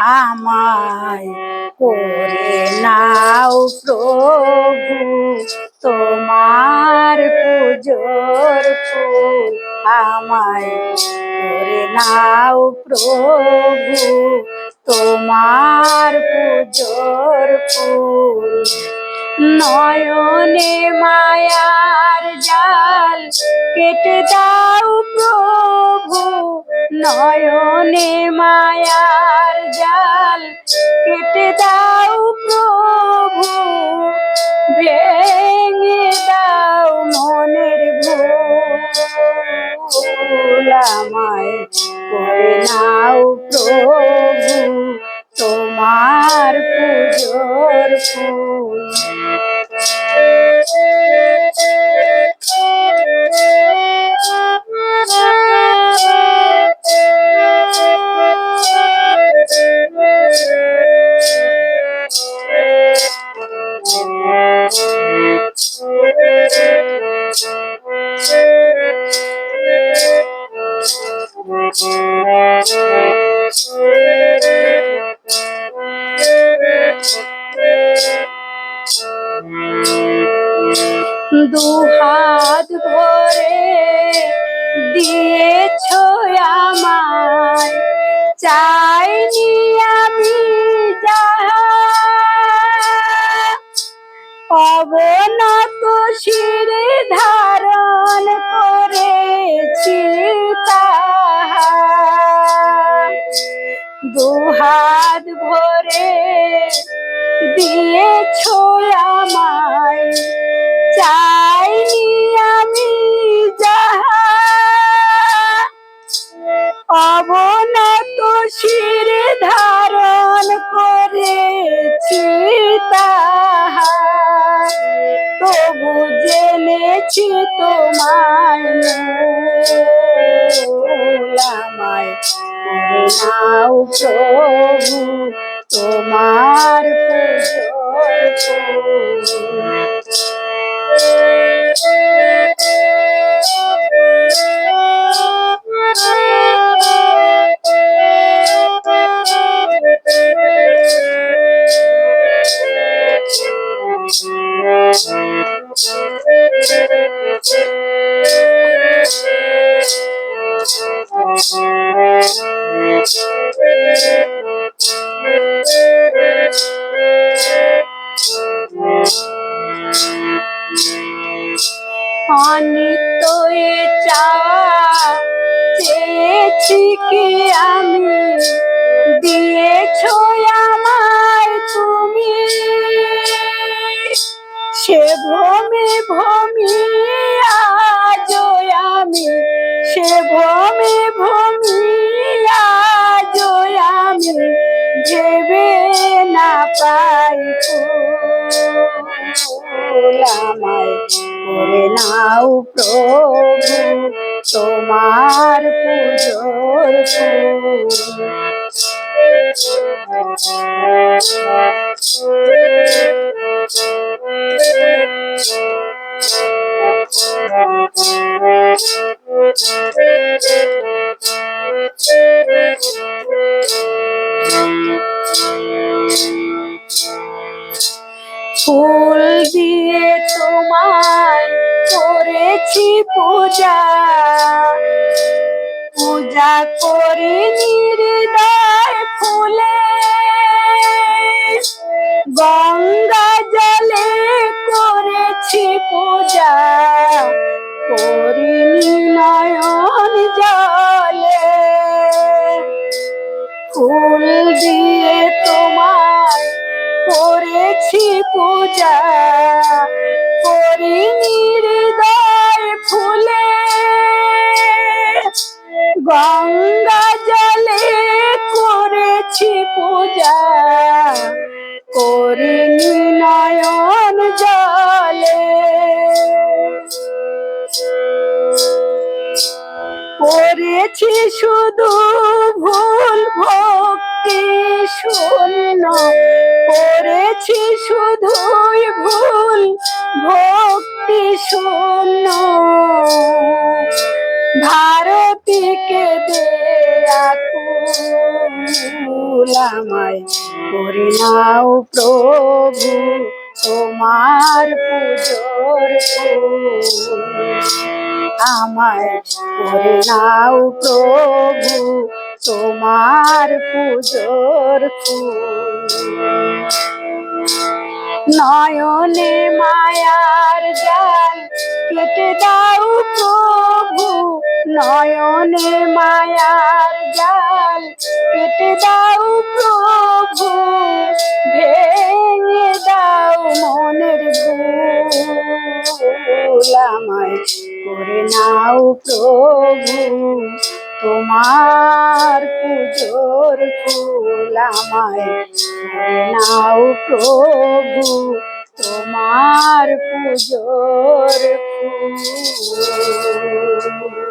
আমায় করে নাও প্রভু, তোমার পুজোর ফুল আমায় করে নাও প্রভু, তোমার পুজোর ফুল নয়নে মায়ার প্রভু তোমার পুজোর ফুল। দুহাত ভরে দিয়েছ আমায়। চাইনি আমি অবনত শিরে ধারণ করেছি তাহা। দুহাত করেছি তাহা তবু জেনেছি মূল আমায় নাও প্রভু তোমার পুজোর অনিত চাওয়া চেয়েছি কি আমি? আমায় করে নাও প্রভু তোমার পুজোর ফুল করেছি পূজা। পূজা করি নির্দয় ফুলে। গঙ্গা জলে করেছি পূজা। করিনি নয়ন জলে। ফুল দিয়ে তোমায় করেছি পূজা। জলে করেছি পূজা। করিনি নয়ন জলে। করেছি শুধু ভুল ভক্তি শূন্য। করেছি শুধুই ভুল আমায় করে নাও প্রভু, তোমার পুজোর আমায় করে নাও প্রভু, তোমার পুজোর নয়নে মায়ার জাল কেটে দাও প্রভু, নয়নে মায়ার জাল দাও প্রভু, ভেঙে দাও মনের ভুল। করে নাও প্রভু, তোমার পুজোর ফুল নাও প্রভু, তোমার পুজোর ফুল।